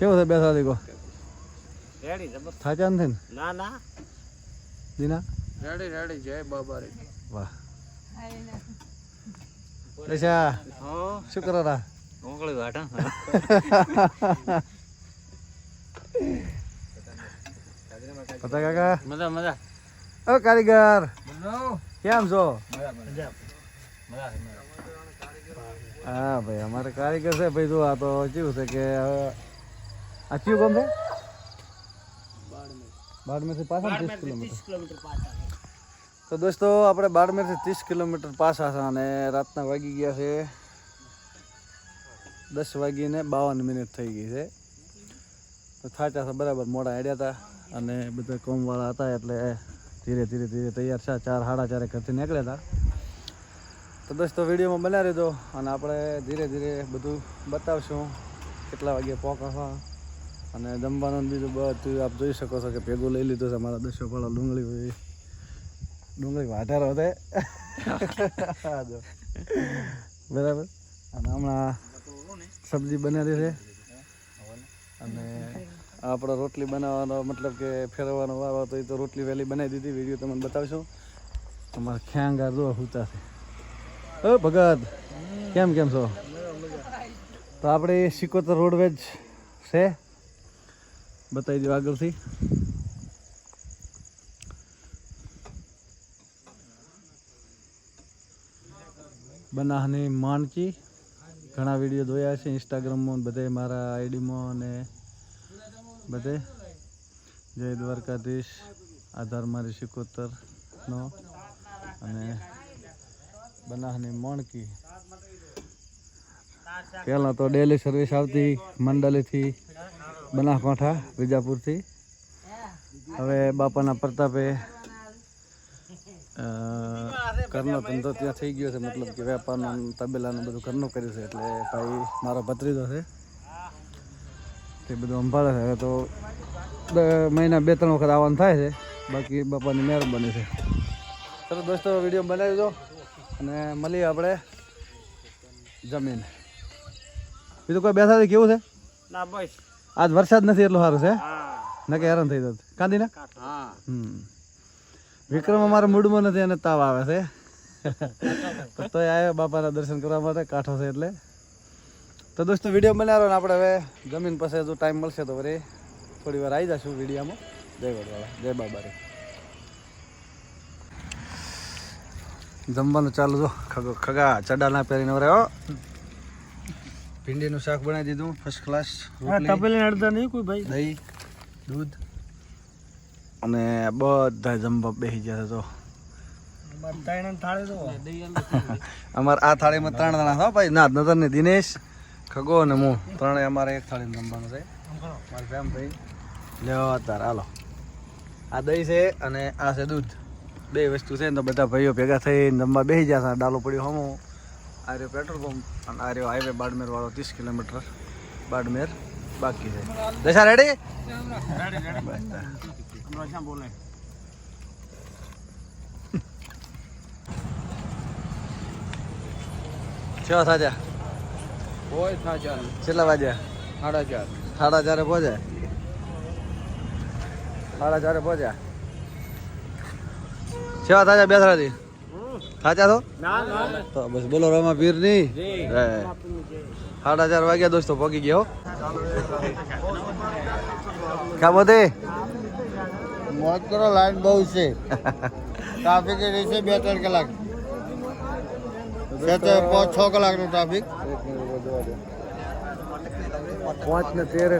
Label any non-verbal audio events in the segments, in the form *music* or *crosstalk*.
કેવું છે બેસા દીકો? રેડી જબર. થાચા નથી ને ના. ના દીના? રેડી રેડી જય બાબા રે વાહ હા. શું કરો રા મોકળી વાટા પતા કાકા? મજા મજા. ઓ કારીગર. કેમ છો? મજા મજા. હા ભાઈ અમારે કારીગર છે ભાઈ જો આ તો કેવું છે કે હવે આ કયું ગામ છે? બાડમેરથી પાછા ત્રીસ કિલોમીટર. તો દોસ્તો, આપણે બાડમેરથી ત્રીસ કિલોમીટર પાછા હતા અને રાતના વાગી ગયા છે દસ વાગીને બાવન મિનિટ થઈ ગઈ છે. તો થાચા છે, બરાબર મોડા હેડ્યા હતા અને બધા કોમવાળા હતા એટલે ધીરે ધીરે ધીરે તૈયાર છે ચાર સાડા ચારે ઘરથી નીકળ્યા હતા તો દોસ્તો, વિડીયોમાં બનાવી રહેજો અને આપણે ધીરે ધીરે બધું બતાવશું કેટલા વાગે પહોંચવા અને જમવાનું બીજું બધું આપ જોઈ શકો છો કે ભેગું લઈ લીધું છે મારા દસો પાડો ડુંગળી હોય ડુંગળી વાઢારો છે. બરાબર? અને હમણાં સબ્જી બનાવી છે. અને આપણે રોટલી બનાવવાનો મતલબ કે ફેરવવાનો વારો હતો એ તો રોટલી વહેલી બનાવી દીધી. વીડિયો તમને બતાવશું. તમારા ખ્યાંગાર જો હુતા છે. ઓ ભગત, કેમ કેમ છો? તો આપણે સિકોતર રોડવેજ છે. બતાવી દઉં આગળથી. બનાહની માણકી. ઘણા વીડિયો જોયા છે ઇન્સ્ટાગ્રામમાં બધે, મારા આઈડીમાં અને બધે. જય દ્વારકાધીશ. આધાર મારી સિકોતરનો. અને બનાહની માણકી. પહેલાં તો ડેલી સર્વિસ આવતી મંડલેથી બનાસકાંઠા, વિજાપુરથી. હવે બાપાના પ્રતાપે ઘરનો ધંધો ત્યાં થઈ ગયો છે, મતલબ કે વેપારનું તબેલાનું બધું ઘરનું કર્યું છે, એટલે ભાઈ મારો ભત્રીજો છે. તે બધું સંભાળે છે. હવે તો મહિના બે ત્રણ વખત આવવાનું થાય છે, બાકી બાપાની મહેરબાની છે. ચલો દોસ્તો, વીડિયો બનાવી દો અને મળીએ આપણે જમીન. બીજું કોઈ બેસાથી કેવું છે? ના, બસ. આજ વરસાદ નથી એટલો સારું છે નકે હેરાન થઈ જત. કાંદી. ના વિક્રમ અમારા મૂડમાં નથી અને તાવ આવે છે. *laughs* તો આવ્યા બાપાના દર્શન કરવા માટે કાંઠો છે એટલે. તો દોસ્તો વીડિયો બનાવ્યો ને આપણે હવે જમીન પાસે જો ટાઈમ મળશે તો વળી થોડી વાર આવી જશું વિડીયામાં. જય વડવાળા જય બાબા રે જમવાનું ચાલુ જો. ખગો ખગા ચડા ના પહેરીને વરે ભીંડીનું શાક બનાવી દીધું ફર્સ્ટ ક્લાસ તપેલી અડધા નહીં કોઈ ભાઈ. દહીં દૂધ. અને બધા જમવા બેસી ગયા છે તો ત્રણ અમારે આ થાળીમાં ત્રણ જણા છો ભાઈ. ના નતર ને દિનેશ ખગો અને હું. ત્રણેય અમારે એક થાળીમાં જમવાનું છે. મારે ફેમ ભાઈ. લેવા તાર હાલો. આ દહીં છે અને આ છે દૂધ. બે વસ્તુ છે ને તો બધા ભાઈઓ ભેગા થઈને જમવા બેસી ગયા છે ડાલો પડ્યો હમો. આ રહ્યો પેટ્રોલ પંપ અને આ રહ્યો હાઈવે બાડમેર વાળો ત્રીસ કિલોમીટર બાડમેર બાકી છે દશા રેડી બોલે છ સાજા હોય થાચા કેટલા વાગ્યા? સાડા ચાર. સાડા ચારે પહોંચ્યા? સાડા ચારે પહોંચ્યા? સેવા તાજા બેસરાથી સાચા તો? ના ના તો બસ બોલો રમા પીરની? જી. સાડા ચાર વાગ્યા દોસ્તો પગી ગયો હો. ક્યાં બોતે મોજ કરો લાઈન બહુ છે. *laughs* ટ્રાફિક રહેશે બે ત્રણ કલાક. બે ત્રણ પાંચ છ કલાકનું ટ્રાફિક પાંચ ને તેરે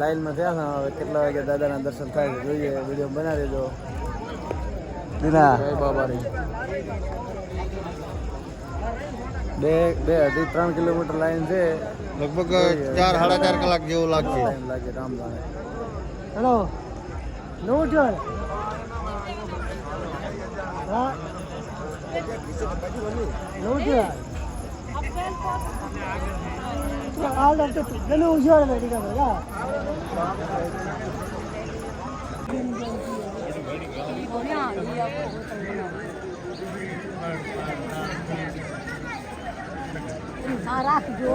લાઈનમાં થયા છે. હવે કેટલા વાગે દાદાના દર્શન થાય જોઈએ. વીડિયો બનાવી દો બાબા બે બે અઢી ત્રણ કિલોમીટર લાઈન છે. લગભગ ચાર સાડા ચાર કલાક જેવું લાગશે. ટાઈમ લાગે રામ જાણે હેલો. નવું છે હા. નવું છે આલ ડોક્ટર ગને ઉજવાળ મેડિકલ હા. હા રાખજો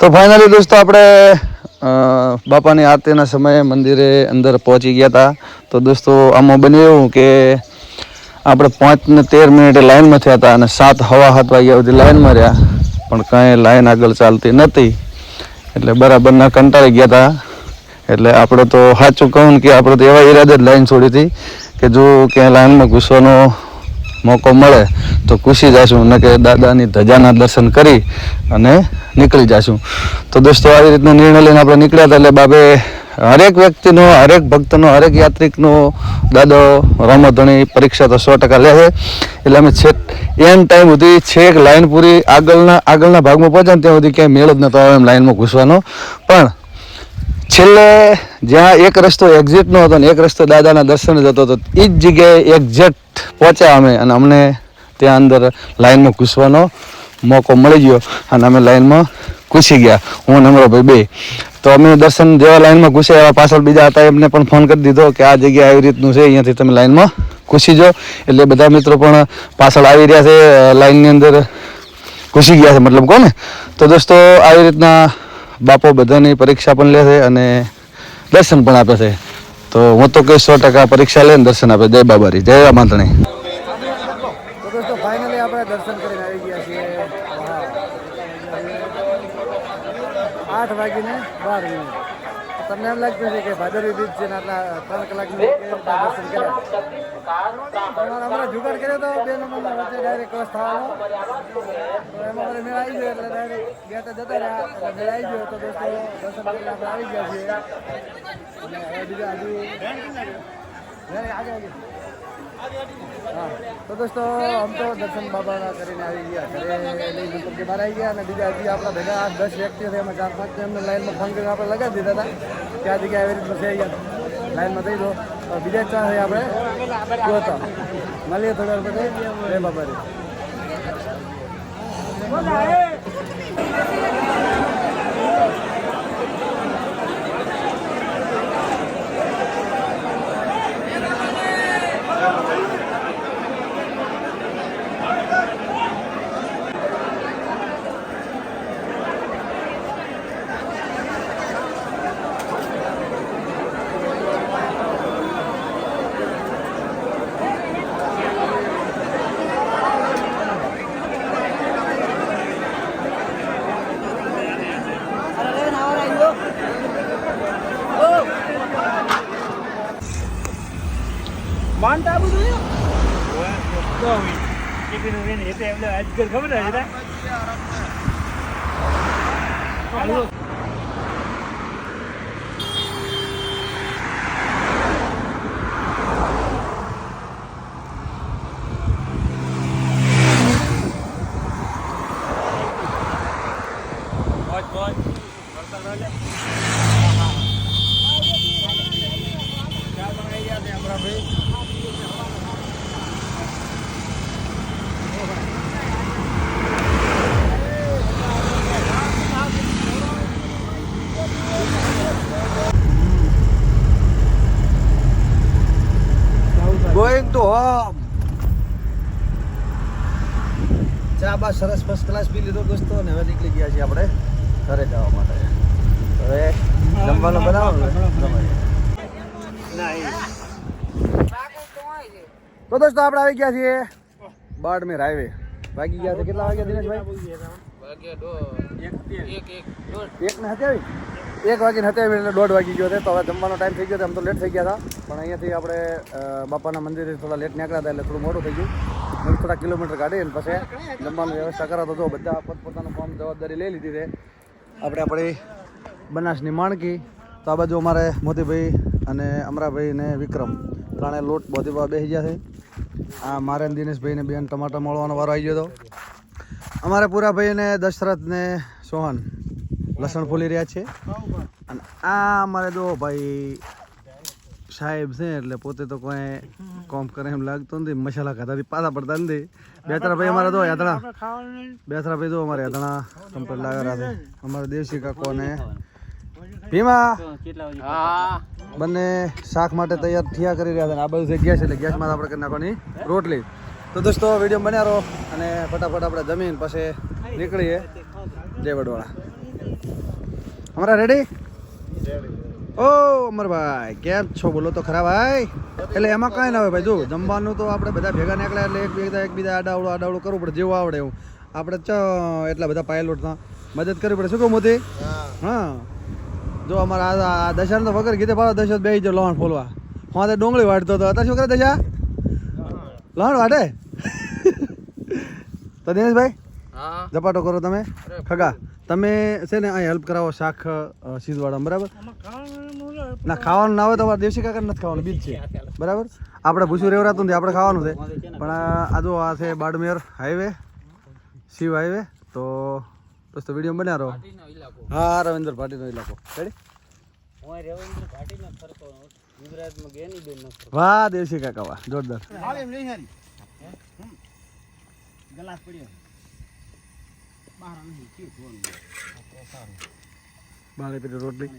તો ફાઇનલી દોસ્તો આપણે બાપાની આરતીના સમયે મંદિરે અંદર પહોંચી ગયા હતા તો દોસ્તો આમાં બન્યું એવું કે આપણે પાંચ ને તેર મિનિટે લાઈનમાં થયા હતા અને સાત હવા સાત વાગ્યા સુધી લાઈનમાં રહ્યા. પણ કાંઈ લાઈન આગળ ચાલતી નથી. એટલે બરાબરના કંટાળી ગયા હતા એટલે આપણે તો સાચું કહું કે આપણે તો એવા ઈરાદે જ લાઈન છોડી હતી કે જો ક્યાંય લાઈનમાં ઘૂસવાનો મોકો મળે તો ખુશી જશું. અને કે દાદાની ધજાના દર્શન કરી અને નીકળી જશું. તો દોસ્તો, આવી રીતનો નિર્ણય લઈને આપણે નીકળ્યા હતા એટલે બાબે હરેક વ્યક્તિનો, હરેક ભક્તનો, હરેક યાત્રિકનો દાદો રમતણી પરીક્ષા તો સો ટકા લે છે. એટલે અમે છેક એન ટાઈમ સુધી છેક લાઈન પૂરી આગળના આગળના ભાગમાં પહોંચ્યા ત્યાં સુધી ક્યાંય મેળ જ નહોતો એમ લાઈનમાં ઘૂસવાનો. પણ છેલ્લે જ્યાં એક રસ્તો એક્ઝિટનો હતો ને એક રસ્તો દાદાના દર્શન જતો હતો એ જ જગ્યાએ એક્ઝેક્ટ પહોંચ્યા અમે અને અમને ત્યાં અંદર લાઈનમાં ઘૂસવાનો મોકો મળી ગયો અને અમે લાઈનમાં ઘૂસી ગયા, હું નમરો ભાઈ બે. તો અમે દર્શન જેવા લાઈનમાં ઘૂસ્યા એવા પાછળ બીજા હતા, એમને પણ ફોન કરી દીધો કે આ જગ્યા આવી રીતનું છે, અહીંયાથી તમે લાઈનમાં ઘૂસી જાઓ. એટલે બધા મિત્રો પણ પાછળ આવી રહ્યા છે લાઇનની અંદર ઘૂસી ગયા છે, મતલબ કોને? તો દોસ્તો, આવી રીતના બાપો બધાની પરીક્ષા પણ લે છે અને દર્શન પણ આપે છે. તો હું તો કહીશ સો ટકા પરીક્ષા લઈને દર્શન આપે. જય બાબારી. જય રામાંતણી આઠ વાગીને બાર મિનિટ. તમને એમ લાગતું છે કે ભાદરવી બીજ છે ને આટલા ત્રણ કલાકની દર્શન કર્યા. તમારે અમારે જુગાડ કર્યો તો બે નંબરના વચ્ચે ડાયરેક્ટ ક્રોસ થવાનો. તો એમાં મારે મેળ આવી ગયો એટલે ડાયરેક્ટ ગયા તો જતા રહ્યા. એટલે મેળ આવી ગયો તો દોસ્તો દર્શન કરીને આપણે આવી ગયા છીએ. બીજા હજુ આગળ આગળ તો દોસ્તો, આમ તો દર્શન બાબાના કરીને આવી ગયા. ઘરે લઈ બહાર આવી ગયા અને બીજા હજી આપણા ભેગા આઠ, દસ વ્યક્તિઓ એમાં ચાર, પાંચ એમને લાઈનમાં ફોન કરીને આપણે લગાવી દીધા હતા ત્યાં જગ્યાએ એવી રીતનું થઈ ગયા લાઈનમાં થઈ દો બીજા ચાર છે આપણે. જોતા મળીએ થોડા પછી. જય બાબારી માનતા આવું જોયું ખબર હે ખબર ટુ હોમ ચા બા સરસ ફર્સ્ટ ક્લાસ પી લીધો દોસ્તો, અને હવે નીકળી ગયા છીએ આપણે ઘરે જવા માટે. હવે જમવાનું બનાવો. તો દોસ્તો, આપણે આવી ગયા છીએ બાડમેર હાઈવે વાગી ગયા છે? કેટલા વાગ્યા દિનેશભાઈ? એક વાગીને હત્યાવી એટલે દોઢ વાગી ગયો તો હવે જમવાનો ટાઈમ થઈ ગયો તો આમ તો લેટ થઈ ગયા હતા. પણ અહીંયાથી આપણે બાપાના મંદિરે થોડા લેટ નીકળ્યા હતા એટલે થોડું મોડું થઈ ગયું. મેં થોડા કિલોમીટર કાઢી અને પછી જમવાની વ્યવસ્થા કરાતો તો બધા પોતપોતાનું કામ જવાબદારી લઈ લીધી છે. આપણે આપણી બનાસની માણકી તો આ બાજુ અમારે મોતીભાઈ અને અમરાભાઈ ને વિક્રમ. ત્રણે લોટ બોધીબા બેસી ગયા છે. આ મારે દિનેશભાઈને બેન ટમાટા મળવાનો વારો આવી ગયો હતો. અમારે પૂરાભાઈ ને દશરથ ને સોહન લસણ ફૂલી રહ્યા છે. અને આ અમારે જો ભાઈ સાહેબ છે એટલે પોતે તો કોઈ કોમ કરે એમ લાગતું નથી. મસાલા ખાતા પાછા પડતા નથી. બે ત્રણ ભાઈ અમારે તો યાદણા. ત્રણ ભાઈ તો અમારે યાદણા કમ્પ્લીટ લાગેલા છે. અમારે દેવસી કાકો ને ભીમા બંને શાક માટે તૈયાર થયા કરી રહ્યા અને આ બધું છે ગેસ એટલે ગેસમાં આપણે કરી નાખવાની રોટલી. તો દોસ્તો વીડિયો બન્યા રહો અને ફટાફટ આપણે જમીન પછી નીકળીએ. જય વડવાળા. અમારા રેડી ઓ અમરભાઈ કેમ છો? બોલો તો ખરા ભાઈ. એટલે એમાં કાંઈ ના હોય ભાઈ જો જમવાનું તો આપણે બધા ભેગા નીકળ્યા એટલે એકબીજા એકબીજા આડાવડું આડાવડું કરવું પડે જેવું આવડે એવું. આપણે ચ એટલા બધા પાયલોટના મદદ કરવી પડે શું કહું મોતી? હા. જો અમારા આ- દશાને તો વગર કીધે ભાવ દશા બે જો લોન ફોલવા. હા ડોંગળી વાટતો હતો. અત્યારે શું કરે દશા? લોણ વાટે તો દિનેશભાઈ ઝપાટો કરો તમે. ખગા તમે છે ને અહીં હેલ્પ કરાવો શાક સીધવાડા બરાબર? ના ખાવાનું ના હોય તો અમારે દેશી કાકા નથી ખાવાનું બીજ છે. બરાબર? આપણે ભૂસું રેવરાતું નથી આપણે ખાવાનું છે. પણ આ આ જો આ છે બાડમેર હાઈવે શિવ હાઈવે તો દોસ્તો વીડિયો બન્યા રહો. હા રવિન્દ્ર પાટીનો ઇલાકો રેડી વાહ દેશી કાકા વાહ જોરદાર. બારે પેલી રોટલી.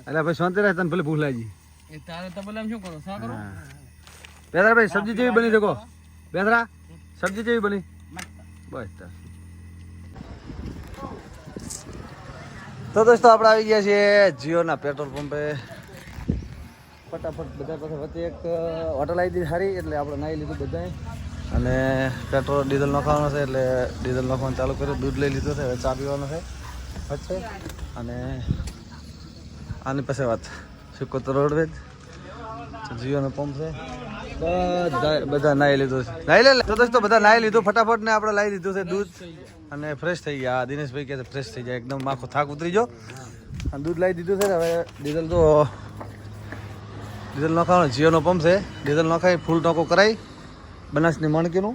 એટલે ભાઈ શાંતિ રહે તને ભલે ભૂખ લાગી પેદરા ભાઈ સબ્જી જેવી બની શકો પેદરા સબ્જી જેવી બની. બસ. તો દોસ્તો, આપણે આવી ગયા છીએ જીઓના પેટ્રોલ પંપે. ફટાફટ બધા પાસે વચ્ચે એક હોટલ આવી દીધી સારી, એટલે આપણે નાહી લીધું બધાએ. અને પેટ્રોલ ડીઝલ નાખવાનું છે, એટલે ડીઝલ નાખવાનું ચાલુ કર્યું, દૂધ લઈ લીધું છે, હવે ચા પીવાનું છે, વચ્ચે. અને આની પાસે વાત સિકોતર રોડવેજ જીઓનો પંપ છે. બધા લીધું છે. લે તો દોસ્તો, બધા નાહી લીધું. ફટાફટ ને આપણે લાવી દીધું છે દૂધ. અને ફ્રેશ થઈ ગયા. દિનેશભાઈ કહે છે ફ્રેશ થઈ જાય. એકદમ આખો થાક ઉતરી ગયો. અને દૂધ લાવી દીધું છે ને, હવે ડીઝલ તો ડીઝલ નખાવાનો જીઓનો પંપ છે. ડીઝલ નખાઈ ફૂલ ટોકો કરાવી બનાસની મણકીનું.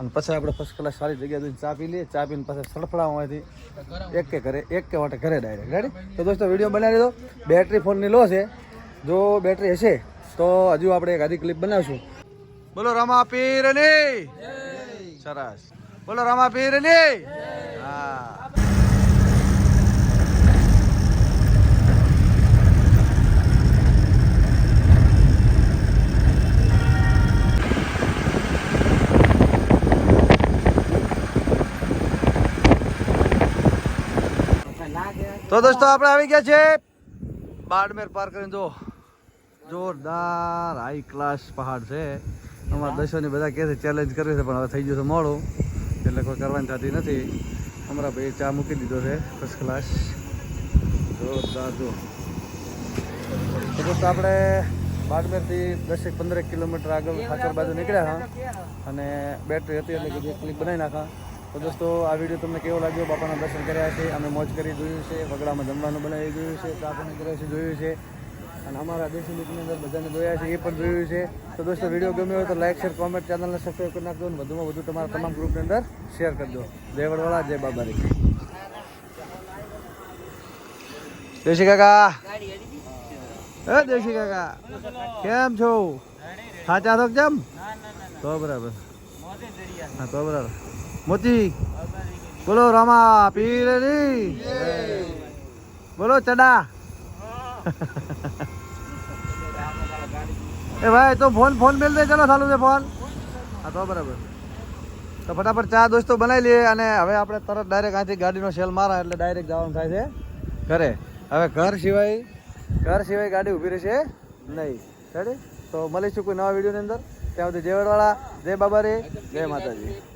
અને પછી આપણે ફર્સ્ટ ક્લાસ સારી જગ્યા જઈને ચા પી લઈએ. ચા પીને પછી સડફડાવામાંથી એક કે ઘરે એક કે માટે ઘરે ડાયરેક્ટ રેડી તો દોસ્તો, વીડિયો બનાવી દો બેટરી ફોનની લો છે. જો બેટરી હશે તો હજુ આપણે એક આધી ક્લિપ બનાવશું. બોલો, રમા પીરની. સરસ. બોલો, રમા પીરની. હા. તો દોસ્તો, આપણે આવી ગયા છે બાડમેર પાર કરીને. જો જોરદાર હાઈ ક્લાસ પહાડ છે. અમારા દર્શોની બધા કહે છે ચેલેન્જ કરવી છે પણ હવે થઈ ગયું છે મોડું. એટલે કોઈ કરવાની થતી નથી. અમારા ભાઈ ચા મૂકી દીધો છે ફર્સ્ટ ક્લાસ જોરદાર જો. તો આપણે બાડમેરથી દસેક પંદરેક કિલોમીટર આગળ ખાચર બાજુ નીકળ્યા હા. અને બેટરી હતી એટલે કીધું ક્લિપ બનાવી નાખા. તો દોસ્તો આ વીડિયો તમને કેવો લાગ્યો? બાપાના દર્શન કર્યા છે અમે મોજ કરી જોયું છે વગડામાં જમવાનું બનાવી જોયું છે ચા પાણી કર્યા છે જોયું છે. અને અમારા દેશી લીગની અંદર બધાને જોયા છે, એ પણ જોયું છે. તો દોસ્તો, વીડિયો ગમ્યો હોય તો લાઇક શેર કોમેન્ટ ચેનલને સબસ્ક્રાઈબ કરી નાખજો અને વધુમાં વધુ તમારા તમામ ગ્રુપની અંદર શેર કરજો. જય વડવાળા, જય બાબારી. દેશી કાકા. હે દેશી કાકા. કેમ છો? સાચા છો કેમ? તો બરાબર. હા, તો બરાબર. મોતી, બોલો, રામા પીરની બોલો, ચડા. એ ભાઈ, તો ફોન ફોન મેલ દે, ચલો ચાલુ છે ફોન. હા, તો બરાબર. તો ફટાફટ ચા દોસ્તો બનાવી લઈએ અને હવે આપણે તરત ડાયરેક્ટ અહીંથી ગાડીનો સેલ મારા એટલે ડાયરેક્ટ જવાનું થાય છે ઘરે. હવે ઘર સિવાય ઘર સિવાય ગાડી ઊભી રહેશે નહીં. રેડી તો મળીશું કોઈ નવા વિડીયોની અંદર. ત્યાં સુધી જય વડવાળા, જય બાબા રે, જય માતાજી.